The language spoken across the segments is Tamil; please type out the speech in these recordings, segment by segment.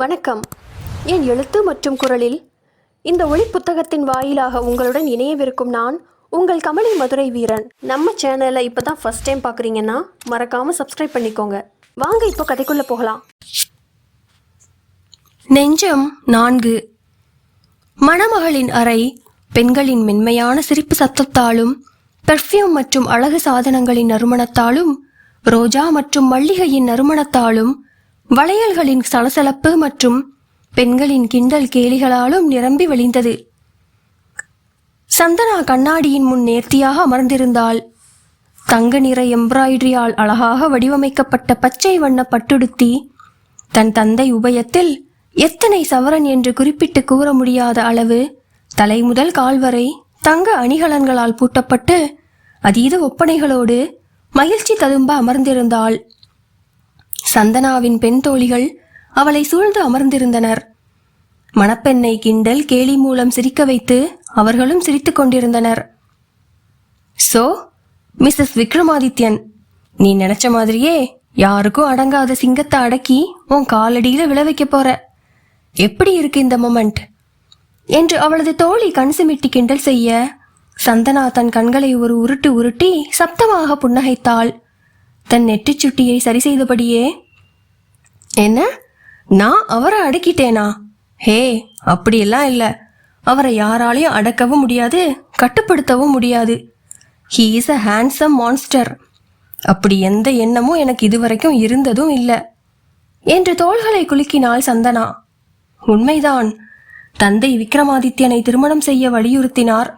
வணக்கம். என் எழுத்து மற்றும் குரலில் இந்த ஒளி புத்தகத்தின் வாயிலாக உங்களுடன் இணையவிருக்கும் நான் உங்கள் கமலி மதுரை வீரன். நம்ம சேனலை இப்போ தான் ஃபஸ்ட் டைம் பார்க்குறீங்கன்னா மறக்காமல் சப்ஸ்கிரைப் பண்ணிக்கோங்க. வாங்க இப்போ கதைக்குள்ளே போகலாம். நெஞ்சம் நான்கு. மணமகளின் அறை பெண்களின் மென்மையான சிரிப்பு சத்தத்தாலும் பெர்ஃப்யூம் மற்றும் அழகு சாதனங்களின் நறுமணத்தாலும் ரோஜா மற்றும் மல்லிகையின் நறுமணத்தாலும் வளையல்களின் சலசலப்பு மற்றும் பெண்களின் கிண்டல் கேலிகளாலும் நிரம்பி வழிந்தது சந்தனா கண்ணாடியின் முன் நேர்த்தியாக அமர்ந்திருந்தாள். தங்க நிற எம்ப்ராய்டரியால் அழகாக வடிவமைக்கப்பட்ட பச்சை வண்ண பட்டுடுத்தி தன் தந்தை உபயத்தில் எத்தனை சவரன் என்று குறிப்பிட்டு கூற முடியாத அளவு தலை முதல் கால் வரை தங்க அணிகலன்களால் பூட்டப்பட்டு அதீத ஒப்பனைகளோடு மகிழ்ச்சி ததும்ப அமர்ந்திருந்தாள். சந்தனாவின் பெண் தோழிகள் அவளை சூழ்ந்து அமர்ந்திருந்தனர். மணப்பெண்ணை கிண்டல் கேலி மூலம் சிரிக்க வைத்து அவர்களும் சிரித்துக் கொண்டிருந்தனர். சோ மிஸ்ஸஸ் விக்ரமாதித்யன் நீ நினைச்ச மாதிரியே யாருக்கும் அடங்காத சிங்கத்தை அடக்கி உன் காலடியில விழ வைக்க போற. எப்படி இருக்கு இந்த மொமெண்ட்? என்று அவளது தோழி கண் சிமிட்டி கிண்டல் செய்ய சந்தனா தன் கண்களை ஒரு உருட்டு உருட்டி சப்தமாக புன்னகைத்தாள். தன் நெற்றிச் சுட்டியை சரி செய்தபடியே என்ன? நான் அவரை அடக்கிட்டேனா? ஹே அப்படியெல்லாம் இல்லை. அவரை யாராலையும் அடக்கவும் முடியாது கட்டுப்படுத்தவும் முடியாது. He is a handsome monster அப்படி எந்த எண்ணமும் எனக்கு இதுவரைக்கும் இருந்ததும் இல்லை. என்று தோள்களை குலுக்கினாள் சந்தனா. உண்மைதான். தந்தை விக்ரமாதித்யனை திருமணம் செய்ய வலியுறுத்தினார்.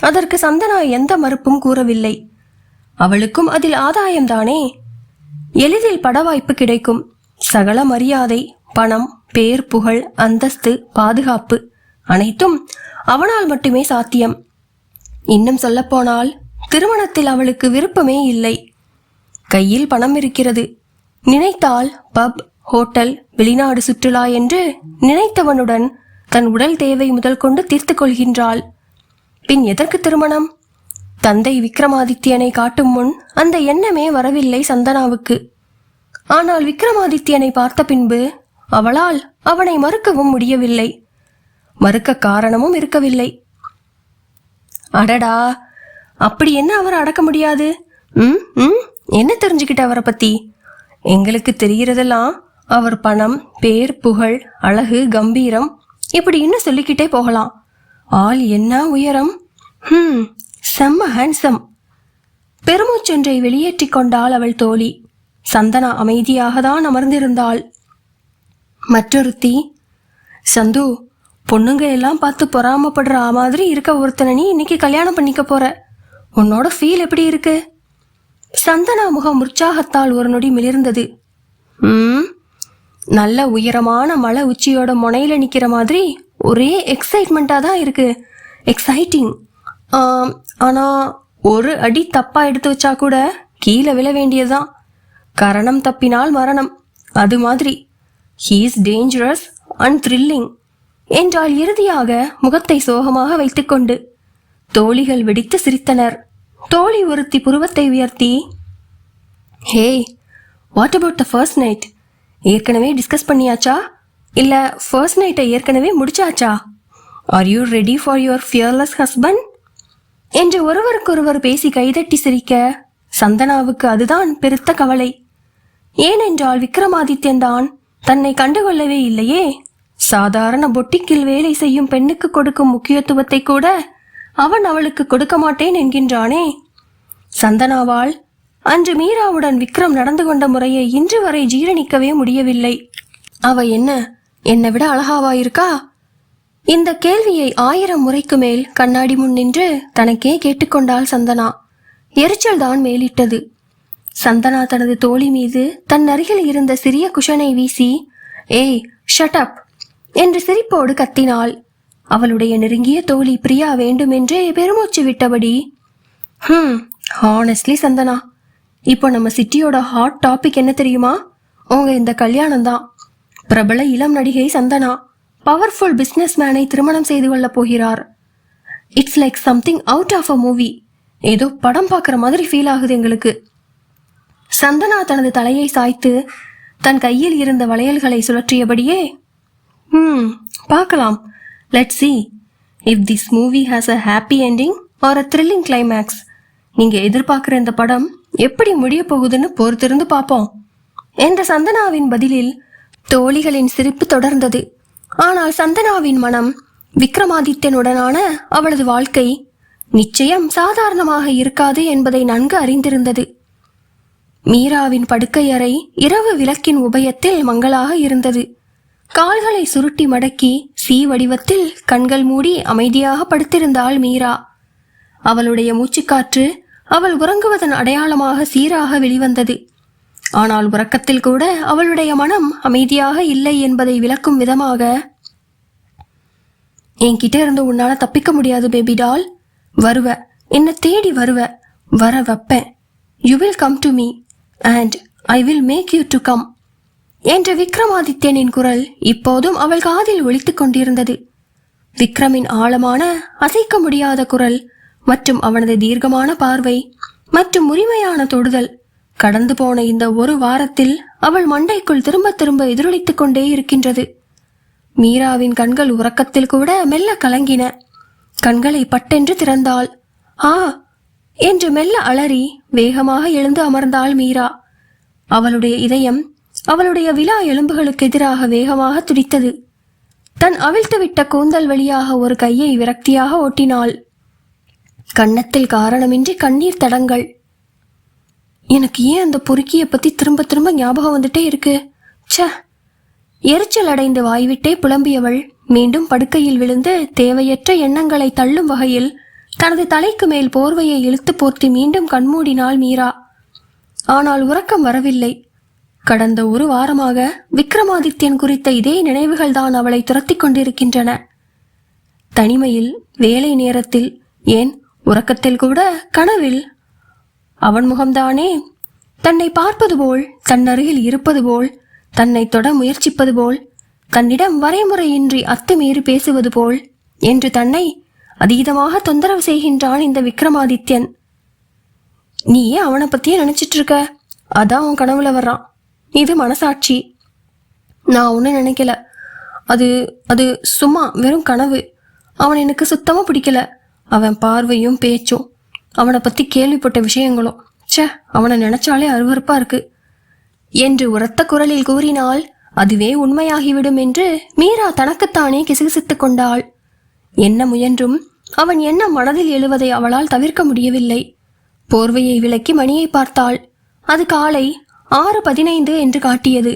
அதற்கு சந்தனா எந்த மறுப்பும் கூறவில்லை. அவளுக்கும் அதில் ஆதாயம்தானே? எளிதில் பட வாய்ப்பு கிடைக்கும். சகல மரியாதை பணம் பேர் புகழ் அந்தஸ்து பாதுகாப்பு அனைத்தும் அவனால் மட்டுமே சாத்தியம். இன்னும் சொல்லப்போனால் திருமணத்தில் அவளுக்கு விருப்பமே இல்லை. கையில் பணம் இருக்கிறது. நினைத்தால் பப் ஹோட்டல் வெளிநாடு சுற்றுலா என்று நினைத்தவனுடன் தன் உடல் தேவை முதல் கொண்டு தீர்த்து கொள்கின்றாள். பின் எதற்கு திருமணம்? தந்தை விக்ரமாதித்யனை காட்டும் முன் அந்த எண்ணமே வரவில்லை சந்தனாவுக்கு. ஆனால் விக்ரமாதித்யனை பார்த்த பின்பு அவளால் அவனை மறுக்கவும் முடியவில்லை. மறுக்க காரணமும் இருக்கவில்லை. அடடா அப்படி என்ன அவரை அடக்க முடியாது? ம் ம் என்ன தெரிஞ்சுக்கிட்ட அவரை பத்தி? எங்களுக்கு தெரிகிறதெல்லாம் அவர் பணம் பேர் புகழ் அழகு கம்பீரம் இப்படி இன்னும் சொல்லிக்கிட்டே போகலாம். ஆள் என்ன உயரம்? ஹம் செம்ம ஹேண்ட்ஸம் பெருமூச்சொன்றை வெளியேற்றிக் கொண்டாள் அவள் தோழி. சந்தனா அமைதியாக தான் அமர்ந்திருந்தாள். மற்றொருத்தி சந்து பொண்ணுங்க எல்லாம் பார்த்து பொறாமப்படுற மாதிரி இருக்க ஒருத்தனை நீ இன்னைக்கு கல்யாணம் பண்ணிக்க போற. உன்னோட ஃபீல் எப்படி இருக்கு? சந்தனா முகம் உற்சாகத்தால் ஒரு நொடி மிளிர்ந்தது. ம் நல்ல உயரமான மலை உச்சியோட முனையில நிக்கிற மாதிரி ஒரே எக்ஸைட்மெண்ட்டாக தான் இருக்கு. எக்ஸைட்டிங் ஆனா ஒரு அடி தப்பா எடுத்து வச்சா கூட கீழே விழ வேண்டியதுதான். கரணம் தப்பினால் மரணம். அது மாதிரி. ஹீஸ் டேஞ்சரஸ் அண்ட் த்ரில்லிங் என்றால் இறுதியாக முகத்தை சோகமாக வைத்துக்கொண்டு தோழிகள் வெடித்து சிரித்தனர். தோழி ஒருத்தி புருவத்தை உயர்த்தி hey what about the first night ஏற்கனவே டிஸ்கஸ் பண்ணியாச்சா? இல்லை ஃபர்ஸ்ட் நைட்டை ஏற்கனவே முடிச்சாச்சா? Are you ready for your fearless husband என்று ஒருவருக்கொருவர் பேசி கைதட்டி சிரிக்க சந்தனாவுக்கு அதுதான் பெருத்த கவலை. ஏனென்றால் விக்ரமாதித்யன் தான் தன்னை கண்டுகொள்ளவே இல்லையே. சாதாரண பொட்டிக்கில் வேலை செய்யும் பெண்ணுக்கு கொடுக்கும் முக்கியத்துவத்தை கூட அவன் அவளுக்கு கொடுக்க மாட்டேன் என்கின்றானே. சந்தனாவால் அன்று மீராவுடன் விக்ரம் நடந்து கொண்ட முறையை இன்று வரை ஜீரணிக்கவே முடியவில்லை. அவ என்ன என்னை விட அழகாவா இருக்கா இந்த கேள்வியை ஆயிரம் முறைக்கு மேல் கண்ணாடி முன் நின்று தனக்கே கேட்டுக்கொண்டாள் சந்தனா. எரிச்சல் தான் மேலிட்டது. சந்தனா தனது தோழி மீது தன் அருகில் இருந்த சிறிய குஷனை வீசி ஏய் ஷட் அப் என்று சிரிப்போடு கத்தினாள். அவளுடைய நெருங்கிய தோழி பிரியா வேண்டுமென்றே பெருமூச்சு விட்டபடி ஹம் ஹானஸ்ட்லி சந்தனா இப்போ நம்ம சிட்டியோட ஹாட் டாபிக் என்ன தெரியுமா? உங்க இந்த கல்யாணம் தான் பிரபல இளம் நடிகை சந்தனா பவர்ஃபுல் பிஸ்னஸ் மேனை திருமணம் செய்து கொள்ளப் போகிறார். It's like something out of a movie ஏதோ படம் பார்க்குற மாதிரி ஃபீல் ஆகுது எங்களுக்கு. சந்தனா தனது தலையை சாய்த்து தன் கையில் இருந்த வளையல்களை சுழற்றியபடியே ம் பார்க்கலாம். Let see if this movie has a happy ending or a thrilling climax நீங்கள் எதிர்பார்க்குற இந்த படம் எப்படி முடிய போகுதுன்னு பொறுத்திருந்து பார்ப்போம். என்ற சந்தனாவின் பதிலில் தோழிகளின் சிரிப்பு தொடர்ந்தது. ஆனால் சந்தனாவின் மனம் விக்ரமாதித்யனுடனான அவளது வாழ்க்கை நிச்சயம் சாதாரணமாக இருக்காது என்பதை நன்கு அறிந்திருந்தது. மீராவின் படுக்கையறை இரவு விளக்கின் உபயத்தில் மங்களாக இருந்தது. கால்களை சுருட்டி மடக்கி சீ வடிவத்தில் கண்கள் மூடி அமைதியாக படுத்திருந்தாள் மீரா. அவளுடைய மூச்சுக்காற்று அவள் உறங்குவதன் அடையாளமாக சீராக வெளிவந்தது. ஆனால் உறக்கத்தில் கூட அவளுடைய மனம் அமைதியாக இல்லை என்பதை விளக்கும் விதமாக என்கிட்ட இருந்து உன்னால தப்பிக்க முடியாது பேபி டால் வருவ. என்னை தேடி வருவ. வர வைப்பேன். You will come to me and I will make you to come என்ற விக்ரமாதித்யனின் குரல் இப்போதும் அவள் காதில் ஒலித்துக் கொண்டிருந்தது. விக்ரமின் ஆழமான அசைக்க முடியாத குரல் மற்றும் அவனது தீர்க்கமான பார்வை மற்றும் உரிமையான தொடுதல் கடந்து போன இந்த ஒரு வாரத்தில் அவள் மண்டைக்குள் திரும்ப திரும்ப எதிரொலித்துக் கொண்டே இருக்கின்றது. மீராவின் கண்கள் உறக்கத்தில் கூட மெல்ல கலங்கின. கண்களை பட்டென்று திறந்தாள். ஆ என்று மெல்ல அலறி வேகமாக எழுந்து அமர்ந்தாள் மீரா. அவளுடைய இதயம் அவளுடைய விழா எலும்புகளுக்கு எதிராக வேகமாக துடித்தது. தன் அவிழ்த்துவிட்ட கூந்தல் வழியாக ஒரு கையை விரக்தியாக ஓட்டினாள். கன்னத்தில் காரணமின்றி கண்ணீர் தடங்கள். எனக்கு ஏன் அந்த பொறுக்கிய பத்தி திரும்ப திரும்ப ஞாபகம் வந்துட்டே இருக்கு? ச்சே. எரிச்சல் அடைந்து வாய்விட்டே புலம்பியவள் மீண்டும் படுக்கையில் விழுந்து தேவையற்ற எண்ணங்களை தள்ளும் வகையில் தனது தலைக்கு மேல் போர்வையை இழுத்து போர்த்தி மீண்டும் கண்மூடினாள் மீரா. ஆனால் உறக்கம் வரவில்லை. கடந்த ஒரு வாரமாக விக்ரமாதித்யன் குறித்த இதே நினைவுகள் தான் அவளை துரத்திக் கொண்டிருக்கின்றன. தனிமையில் வேலை நேரத்தில் ஏன் உறக்கத்தில் கூட கனவில் அவன் முகம்தானே? தன்னை பார்ப்பது போல் தன் அருகில் இருப்பது போல் தன்னை தொட முயற்சிப்பது போல் தன்னிடம் வரைமுறையின்றி அத்துமீறி பேசுவது போல் என்று தன்னை அதீதமாக தொந்தரவு செய்கின்றான் இந்த விக்ரமாதித்யன். நீ ஏன் அவனை பத்தியே நினைச்சிட்டு இருக்க அதான் அவன் கனவுல வர்றான். இது மனசாட்சி. நான் ஒன்றும் நினைக்கல. அது அது சும்மா வெறும் கனவு. அவன் எனக்கு சுத்தமாக பிடிக்கல. அவன் பார்வையும் பேச்சும் அவனை பற்றி கேள்விப்பட்ட விஷயங்களும் ச்சே அவனை நினைச்சாலே அருவருப்பா இருக்கு. என்று உரத்த குரலில் கூறினால் அதுவே உண்மையாகிவிடும் என்று மீரா தனக்குத்தானே கிசுகிசுத்துக் கொண்டாள். என்ன முயன்றும் அவன் என்ன மனதில் எழுவதை அவளால் தவிர்க்க முடியவில்லை. போர்வையை விலக்கி மணியை பார்த்தாள். அது காலை ஆறு பதினைந்து என்று காட்டியது.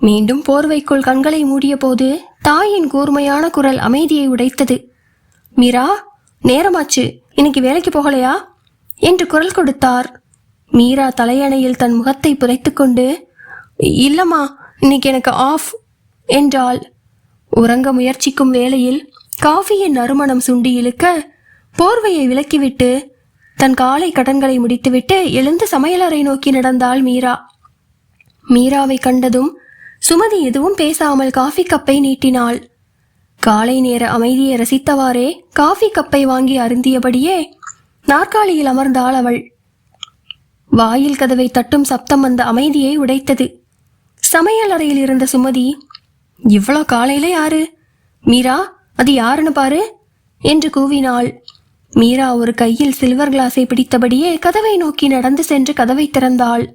மீண்டும் போர்வைக்குள் கண்களை மூடிய போது தாயின் கூர்மையான குரல் அமைதியை உடைத்தது. மீரா நேரமாச்சு. இன்னைக்கு வேலைக்கு போகலையா? என்று குரல் கொடுத்தார். மீரா தலையணையில் தன் முகத்தை புதைத்துக்கொண்டு இல்லம்மா இன்னைக்கு எனக்கு ஆஃப் என்றாள். உறங்க முயற்சிக்கும் வேளையில் காஃபியின் நறுமணம் சுண்டி இழுக்க போர்வையை விலக்கிவிட்டு தன் காலை கடன்களை முடித்துவிட்டு எழுந்து சமையலறை நோக்கி நடந்தாள் மீரா. மீராவை கண்டதும் சுமதி எதுவும் பேசாமல் காஃபி கப்பை நீட்டினாள். காலை நேர அமைதியை ரசித்தவாறே காஃபி கப்பை வாங்கி அருந்தியபடியே நாற்காலியில் அமர்ந்தாள் அவள். வாயில் கதவை தட்டும் சப்தம் அந்த அமைதியை உடைத்தது. சமையல் அறையில் இருந்த சுமதி இவ்வளோ காலையில யாரு? மீரா அது யாருன்னு பாரு என்று கூவினாள். மீரா ஒரு கையில் சில்வர் கிளாஸை பிடித்தபடியே கதவை நோக்கி நடந்து சென்று கதவை திறந்தாள்.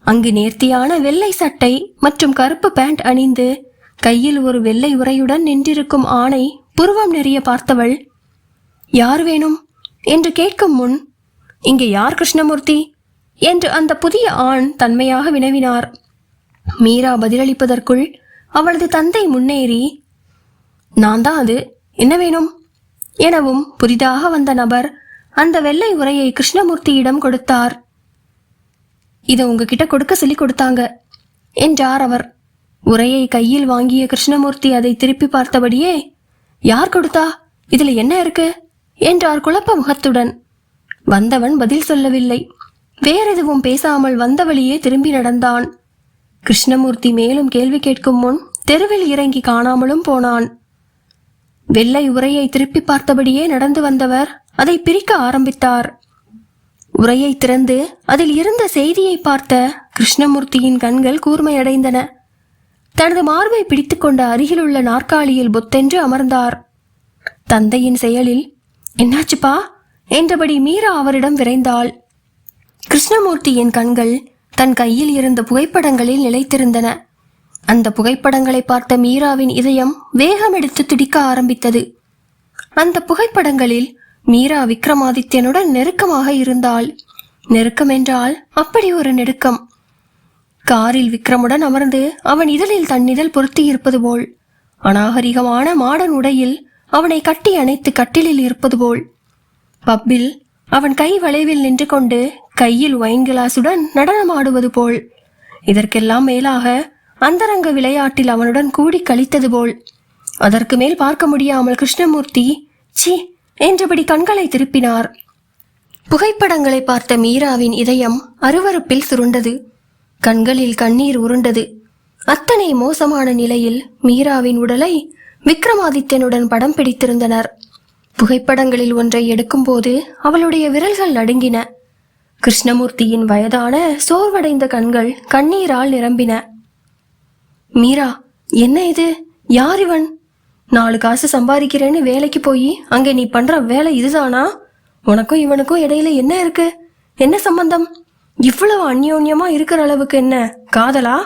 அங்கு நேர்த்தியான வெள்ளை சட்டை மற்றும் கருப்பு பேண்ட் அணிந்து கையில் ஒரு வெள்ளை உரையுடன் நின்றிருக்கும் ஆணை புருவம் நெறிய பார்த்தவள் யார் வேணும்? என்று கேட்கும் முன் இங்கே யார் கிருஷ்ணமூர்த்தி? என்று அந்த புதிய ஆண் தன்மையாக வினவினார். மீரா பதிலளிப்பதற்குள் அவளது தந்தை முன்னேறி நான் தான் அது என்ன வேணும்? எனவும் புதிதாக வந்த நபர் அந்த வெள்ளை உரையை கிருஷ்ணமூர்த்தியிடம் கொடுத்தார். இதை உங்ககிட்ட கொடுக்க சொல்லி கொடுத்தாங்க என்றார் அவர். உரையை கையில் வாங்கிய கிருஷ்ணமூர்த்தி அதை திருப்பி பார்த்தபடியே யார் கொடுத்தா? இதுல என்ன இருக்கு? என்றார் குழப்ப முகத்துடன் வந்தவன் பதில் சொல்லவில்லை. வேறெதுவும் பேசாமல் வந்த வழியே திரும்பி நடந்தான். கிருஷ்ணமூர்த்தி மேலும் கேள்வி கேட்கும் முன் தெருவில் இறங்கி காணாமலும் போனான். வெள்ளை உரையை திருப்பி பார்த்தபடியே நடந்து வந்தவர் அதை பிரிக்க ஆரம்பித்தார். உரையை திறந்து அதில் இருந்த செய்தியை பார்த்த கிருஷ்ணமூர்த்தியின் கண்கள் கூர்மையடைந்தன. தனது மார்பை பிடித்துக்கொண்ட அருகிலுள்ள நாற்காலியில் பொத்தென்று அமர்ந்தார். தந்தையின் செயலில் என்னாச்சுப்பா? என்றபடி மீரா அவரிடம் விரைந்தாள். கிருஷ்ணமூர்த்தியின் கண்கள் தன் கையில் இருந்த புகைப்படங்களில் நிலைத்திருந்தன. அந்த புகைப்படங்களை பார்த்த மீராவின் இதயம் வேகமெடுத்து துடிக்க ஆரம்பித்தது. அந்த புகைப்படங்களில் மீரா விக்ரமாதித்யனுடன் நெருக்கமாக இருந்தாள். நெருக்கம் என்றால் அப்படி ஒரு நெருக்கம். காரில் விக்ரமுடன் அமர்ந்து அவன் இதழில் தன்னிதழ் பொருத்தி இருப்பது போல் அநாகரிகமான மாடன் உடையில் அவனை கட்டி அணைத்து கட்டிலில் இருப்பது போல். பப்பில் அவன் கை வளைவில் நின்று கொண்டு கையில் ஒயின் கிளாஸுடன் நடனமாடுவது போல் இதற்கெல்லாம் மேலாக அந்தரங்க விளையாட்டில் அவனுடன் கூடி கழித்தது போல். அதற்கு மேல் பார்க்க முடியாமல் கிருஷ்ணமூர்த்தி சி என்றபடி கண்களை திருப்பினார். புகைப்படங்களை பார்த்த மீராவின் இதயம் அருவருப்பில் சுருண்டது. கண்களில் கண்ணீர் உருண்டது. அத்தனை மோசமான நிலையில் மீராவின் உடலை விக்ரமாதித்யனுடன் படம் பிடித்திருந்தனர். புகைப்படங்களில் ஒன்றை எடுக்கும்போது அவளுடைய விரல்கள் நடுங்கின. கிருஷ்ணமூர்த்தியின் வயதான சோர்வடைந்த கண்கள் கண்ணீரால் நிரம்பின. மீரா என்ன இது? யார் இவன்? நாலு காசு சம்பாதிக்கிறேன்னு வேலைக்கு போய் அங்கே நீ பண்ற வேலை இதுதானா? உனக்கும் இவனுக்கும் இடையில என்ன இருக்கு? என்ன சம்பந்தம்? இவ்வளவு அந்யோன்யமா இருக்கிற அளவுக்கு என்ன? காதலா?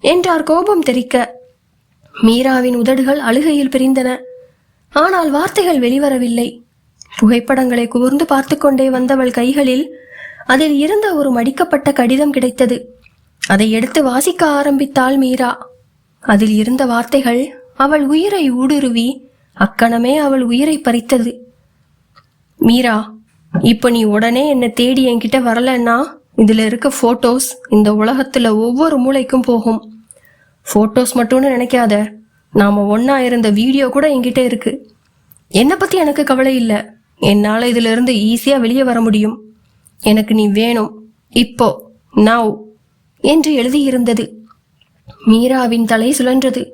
என்றார் கோபம் தெரிக்க மீராவின் உதடுகள் அழுகையில் பிரிந்தன. ஆனால் வார்த்தைகள் வெளிவரவில்லை. புகைப்படங்களை கூர்ந்து பார்த்து கொண்டே வந்தவள் கைகளில் அதில் இருந்த ஒரு மடிக்கப்பட்ட கடிதம் கிடைத்தது. அதை எடுத்து வாசிக்க ஆரம்பித்தாள் மீரா. அதில் இருந்த வார்த்தைகள் அவள் உயிரை ஊடுருவி அக்கணமே அவள் உயிரை பறித்தது. மீரா இப்போ நீ உடனே என்னை தேடி என்கிட்ட வரலன்னா? இதில் இருக்க ஃபோட்டோஸ் இந்த உலகத்தில் ஒவ்வொரு மூளைக்கும் போகும். ஃபோட்டோஸ் மட்டும்னு நினைக்காத. நாம் ஒன்றா இருந்த வீடியோ கூட என்கிட்ட இருக்கு. என்னை பற்றி எனக்கு கவலை இல்லை. என்னால் இதிலிருந்து ஈஸியாக வெளியே வர முடியும். எனக்கு நீ வேணும். இப்போ நாவ் என்று எழுதியிருந்தது. மீராவின் தலை சுழன்றது.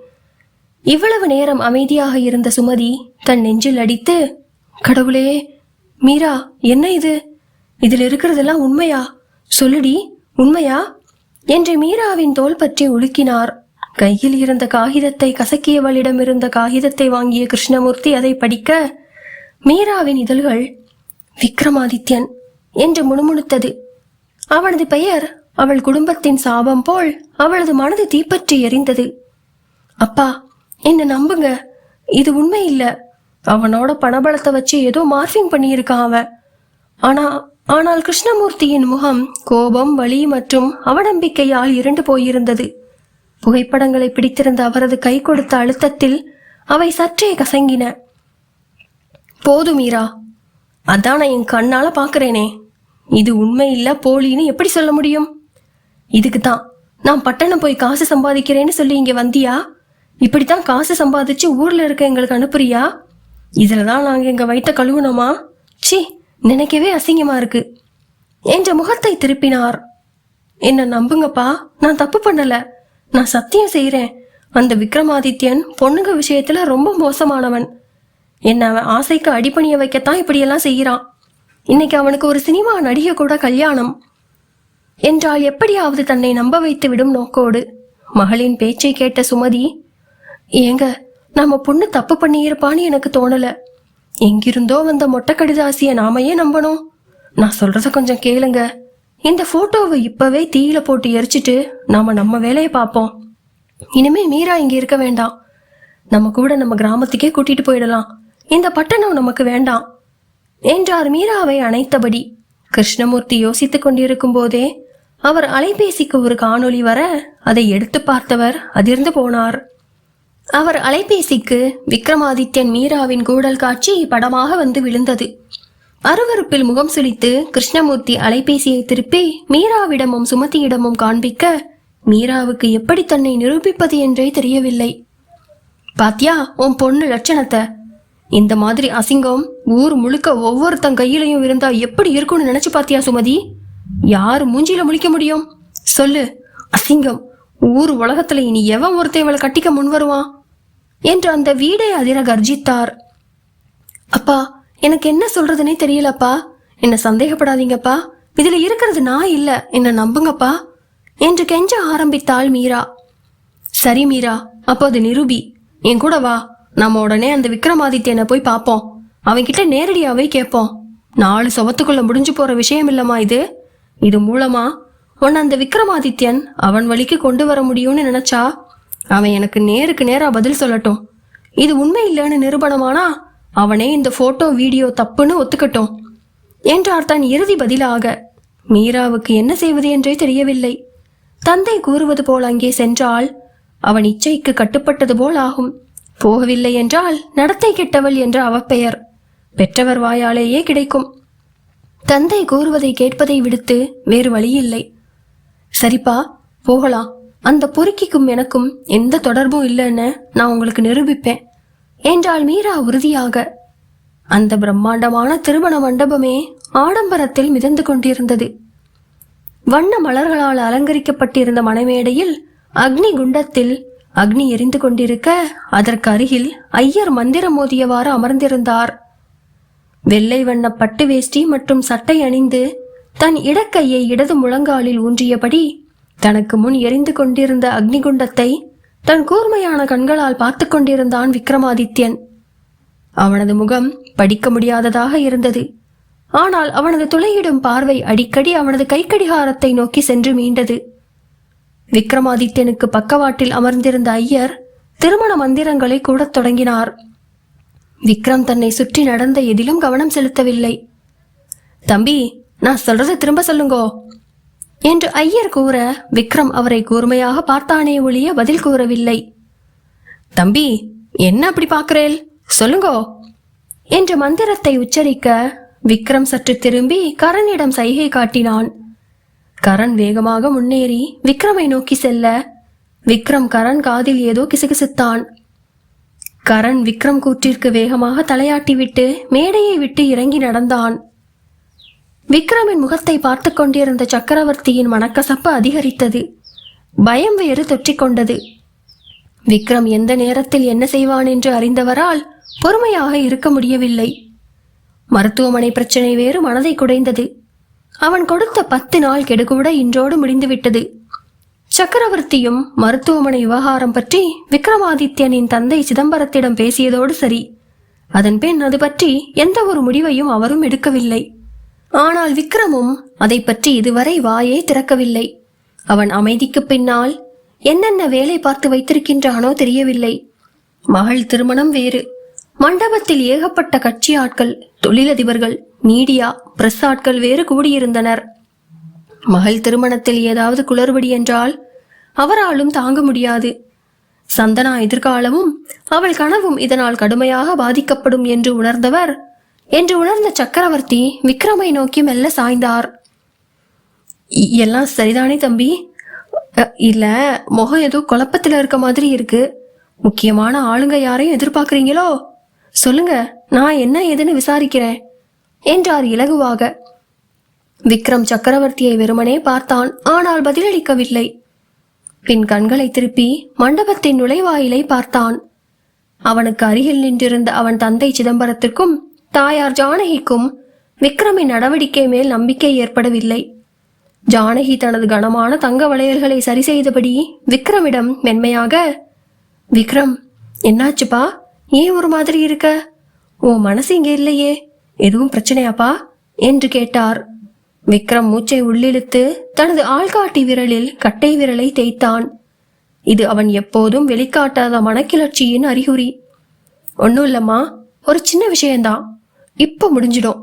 இவ்வளவு நேரம் அமைதியாக இருந்த சுமதி தன் நெஞ்சில் அடித்து கடவுளே மீரா என்ன இது? இதில் இருக்கிறதெல்லாம் உண்மையா? சொல்லுடி உண்மையா? என்று மீராவின் தோள் பற்றி உலுக்கினார். கையில் இருந்த காகிதத்தை கசக்கியவளிடம் இருந்த காகிதத்தை வாங்கிய கிருஷ்ணமூர்த்தி அதை படிக்க மீராவின் இதழ்கள் விக்ரமாதித்யன் என்று முணுமுணுத்தது. அவனது பெயர் அவள் குடும்பத்தின் சாபம் போல் அவளது மனது தீப்பற்றி எரிந்தது. அப்பா என்ன நம்புங்க. இது உண்மை இல்ல அவனோட பணபலத்தை வச்சு ஏதோ மார்பிங் பண்ணியிருக்கான் அவன். ஆனா ஆனால் கிருஷ்ணமூர்த்தியின் முகம் கோபம் வலி மற்றும் அவநம்பிக்கையால் இருண்டு போயிருந்தது. புகைப்படங்களை பிடித்திருந்த அவரது கை கொடுத்த அழுத்தத்தில் அவை சற்றே கசங்கின. போதும் மீரா. அதான் நான் என் கண்ணால பாக்குறேனே. இது உண்மை இல்ல போலின்னு எப்படி சொல்ல முடியும்? இதுக்கு தான். நான் பட்டணம் போய் காசு சம்பாதிக்கிறேன்னு சொல்லி இங்க வந்தியா? இப்படித்தான் காசு சம்பாதிச்சு ஊர்ல இருக்க எங்களுக்கு அனுப்புறியா? இதுல தான் நாங்க எங்க வயிற்ற கழுவுனோமா? சி நினைக்கவே அசிங்கமா இருக்கு. என்ற முகத்தை திருப்பினார். என்ன நம்புங்கப்பா நான் தப்பு பண்ணல. நான் சத்தியம் செய்கிறேன் அந்த விக்ரமாதித்யன் பொண்ணுங்க விஷயத்துல ரொம்ப மோசமானவன். என்ன அவன் ஆசைக்கு அடிப்பணிய வைக்கத்தான் இப்படியெல்லாம் செய்யறான் இன்னைக்கு அவனுக்கு ஒரு சினிமா நடிகை கூட கல்யாணம். என்றால் எப்படியாவது தன்னை நம்ப வைத்து விடும் நோக்கோடு மகளின் பேச்சை கேட்ட சுமதி ஏங்க நம்ம பொண்ணு தப்பு பண்ணியிருப்பான்னு எனக்கு தோணலை. எங்கிருந்தோ வந்த மொட்டை கடிதாசிய நாம ஏன் நம்பணும்? நான் சொல்றத கொஞ்சம் கேளுங்க. இந்த போட்டோவை இப்பவே தீயில போட்டு எரிச்சிட்டு நாம நம்ம வேலையை பார்ப்போம். இனிமே மீரா இங்க இருக்க வேண்டாம். நம்ம கூட நம்ம கிராமத்துக்கே கூட்டிட்டு போயிடலாம். இந்த பட்டணம் நமக்கு வேண்டாம். என்றார் மீராவை அணைத்தபடி. கிருஷ்ணமூர்த்தி யோசித்துக் கொண்டிருக்கும் போதே அவர் அலைபேசிக்கு ஒரு காணொளி வர அதை எடுத்து பார்த்தவர் அதிர்ந்து போனார். அவர் அலைபேசிக்கு விக்ரமாதித்யன் மீராவின் கூடல் காட்சி படமாக வந்து விழுந்தது. அருவருப்பில் முகம் சுழித்து கிருஷ்ணமூர்த்தி அலைபேசியை திருப்பி மீராவிடமும் சுமதியிடமும் காண்பிக்க மீராவுக்கு எப்படி தன்னை நிரூபிப்பது என்றே தெரியவில்லை. பாத்தியா உன் பொண்ணு லட்சணத்தை. இந்த மாதிரி அசிங்கம் ஊர் முழுக்க ஒவ்வொருத்தன் கையிலையும் இருந்தா எப்படி இருக்கும்னு நினைச்சு பாத்தியா சுமதி? யாரு மூஞ்சில முழிக்க முடியும்? சொல்லு. அசிங்கம். ஊர் உலகத்துல இனி எவன் ஒருத்த இவளை கட்டிக்க முன் வருவான் என்று அந்த வீடை அதிர கர்ஜித்தார். அப்பா எனக்கு என்ன சொல்றதுனே தெரியலப்பா. என்ன சந்தேகப்படாதீங்கப்பா. இதுல இருக்கிறது நான் இல்ல. என்ன நம்புங்கப்பா என்று கெஞ்ச ஆரம்பித்தாள் மீரா. சரி மீரா அப்போ அது நிரூபி என் கூட வா. நம்ம உடனே அந்த விக்ரமாதித்யனை போய் பார்ப்போம் அவன்கிட்ட நேரடியாவே கேட்போம். நாலு சவத்துக்குள்ள முடிஞ்சு போற விஷயம் இல்லம்மா இது. இது மூலமா உன்னை அந்த விக்ரமாதித்யன் அவன் வழிக்கு கொண்டு வர முடியும்னு நினைச்சா? அவன் எனக்கு நேருக்கு நேரா பதில் சொல்லட்டும். இது உண்மை இல்லைன்னு நிரூபணமானா அவனே இந்த போட்டோ வீடியோ தப்புன்னு ஒத்துக்கட்டும். என்றார் தான் இறுதி பதிலாக. மீராவுக்கு என்ன செய்வது என்றே தெரியவில்லை. தந்தை கூறுவது போல் அங்கே சென்றால் அவன் இச்சைக்கு கட்டுப்பட்டது போல் ஆகும். போகவில்லை என்றால் நடத்தை கெட்டவள் என்ற அவப்பெயர் பெற்றவர் வாயாலேயே கிடைக்கும். தந்தை கூறுவதை கேட்பதை விடுத்து வேறு வழியில்லை. சரிப்பா போகலாம். அந்த பொறுக்கிக்கும் எனக்கும் எந்த தொடர்பும் இல்லைன்னு நான் உங்களுக்கு நிரூபிப்பேன். என்றாள் மீரா உறுதியாக. அந்த பிரம்மாண்டமான திருமண மண்டபமே ஆடம்பரத்தில் மிதந்து கொண்டிருந்தது. வண்ண மலர்களால் அலங்கரிக்கப்பட்டிருந்த மணமேடையில் அக்னி குண்டத்தில் அக்னி எரிந்து கொண்டிருக்க அதற்கு அருகில் ஐயர் மந்திரம் மோதியவாறு அமர்ந்திருந்தார். வெள்ளை வண்ண பட்டு வேஷ்டி மற்றும் சட்டை அணிந்து தன் இடக்கையை இடது முழங்காலில் ஊன்றியபடி தனக்கு முன் எரிந்து கொண்டிருந்த அக்னிகுண்டத்தை தன் கூர்மையான கண்களால் பார்த்து கொண்டிருந்தான் விக்ரமாதித்யன். அவனது முகம் படிக்க முடியாததாக இருந்தது. ஆனால் அவனது துளையிடும் பார்வை அடிக்கடி அவனது கைக்கடிகாரத்தை நோக்கி சென்று மீண்டது. விக்ரமாதித்யனுக்கு பக்கவாட்டில் அமர்ந்திருந்த ஐயர் திருமண மந்திரங்களை கூடத் தொடங்கினார். விக்ரம் தன்னை சுற்றி நடந்த எதிலும் கவனம் செலுத்தவில்லை. தம்பி நான் சொல்றதை திரும்ப சொல்லுங்கோ. என்று ஐயர் கூற விக்ரம் அவரை கூர்மையாக பார்த்தானே ஒழிய பதில் கூறவில்லை. தம்பி என்ன அப்படி பார்க்கிறேல்? சொல்லுங்கோ. என்ற மந்திரத்தை உச்சரிக்க விக்ரம் சற்று திரும்பி கரனிடம் சைகை காட்டினான். கரண் வேகமாக முன்னேறி விக்ரமை நோக்கி செல்ல விக்ரம் கரண் காதில் ஏதோ கிசுகிசுத்தான். கரண் விக்ரம் கூற்றிற்கு வேகமாக தலையாட்டிவிட்டு மேடையை விட்டு இறங்கி நடந்தான். விக்ரமின் முகத்தை பார்த்து கொண்டிருந்த சக்கரவர்த்தியின் மனக்கசப்பு அதிகரித்தது. பயம் வேறு தொற்றிக்கொண்டது. விக்ரம் எந்த நேரத்தில் என்ன செய்வான் என்று அறிந்தவரால் பொறுமையாக இருக்க முடியவில்லை. மருத்துவமனை பிரச்சனை வேறு மனதை குடைந்தது. அவன் கொடுத்த பத்து நாள் கெடுகூட இன்றோடு முடிந்துவிட்டது. சக்கரவர்த்தியும் மருத்துவமனை விவகாரம் பற்றி விக்ரமாதித்யனின் தந்தை சிதம்பரத்திடம் பேசியதோடு சரி. அதன் பின் அது பற்றி எந்த ஒரு முடிவையும் அவரும் எடுக்கவில்லை. ஆனால் விக்ரமும் அதை பற்றி இதுவரை வாயே திறக்கவில்லை. அவன் அமைதிக்குப் பின்னால் என்னென்ன வேலை பார்த்து வைத்திருக்கின்றானோ தெரியவில்லை. மகள் திருமணம் வேறு. மண்டபத்தில் ஏகப்பட்ட கட்சி ஆட்கள் தொழிலதிபர்கள் மீடியா பிரஸ் ஆட்கள் வேறு கூடியிருந்தனர். மகள் திருமணத்தில் ஏதாவது குளறுபடி என்றால் அவராலும் தாங்க முடியாது. சந்தனா எதிர்காலமும் அவள் கனவும் இதனால் கடுமையாக பாதிக்கப்படும் என்று உணர்ந்தவர் என்று உணர்ந்த சக்கரவர்த்தி விக்ரமை நோக்கி மெல்ல சாய்ந்தார். எல்லாம் சரிதானே தம்பி? இல்ல முகம் ஏதோ குழப்பத்துல இருக்க மாதிரி இருக்கு. முக்கியமான ஆளுங்க யாரையும் எதிர்பார்க்கறீங்களோ? சொல்லுங்க நான் என்ன ஏதுன்னு விசாரிக்கிறேன் என்றார் இலகுவாக. விக்ரம் சக்கரவர்த்தியை வெறுமனே பார்த்தான் ஆனால் பதிலளிக்கவில்லை. பின் கண்களை திருப்பி மண்டபத்தின் நுழைவாயிலை பார்த்தான். அவனுக்கு அருகில் நின்றிருந்த அவன் தந்தை சிதம்பரத்திற்கும் தாயார் ஜானகிக்கும் விக்ரமின் நடவடிக்கை மேல் நம்பிக்கை ஏற்படவில்லை. ஜானகி தனது கனமான தங்க வளையல்களை சரி செய்தபடி விக்ரமிடம் மென்மையாக விக்ரம் என்னாச்சுப்பா? ஏன் ஒரு மாதிரி இருக்க? உன் மனசு இங்கே இல்லையே. எதுவும் பிரச்சனையாப்பா? என்று கேட்டார். விக்ரம் மூச்சை உள்ளிழுத்து தனது ஆள்காட்டி விரலில் கட்டை விரலை தேய்த்தான். இது அவன் எப்போதும் வெளிக்காட்டாத மனக்கிளர்ச்சியின் அறிகுறி. ஒன்றும் இல்லம்மா. ஒரு சின்ன விஷயம்தான். இப்ப முடிஞ்சிடும்.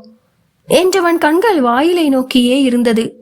என்றவன் கண்கள் வாயிலை நோக்கியே இருந்தது.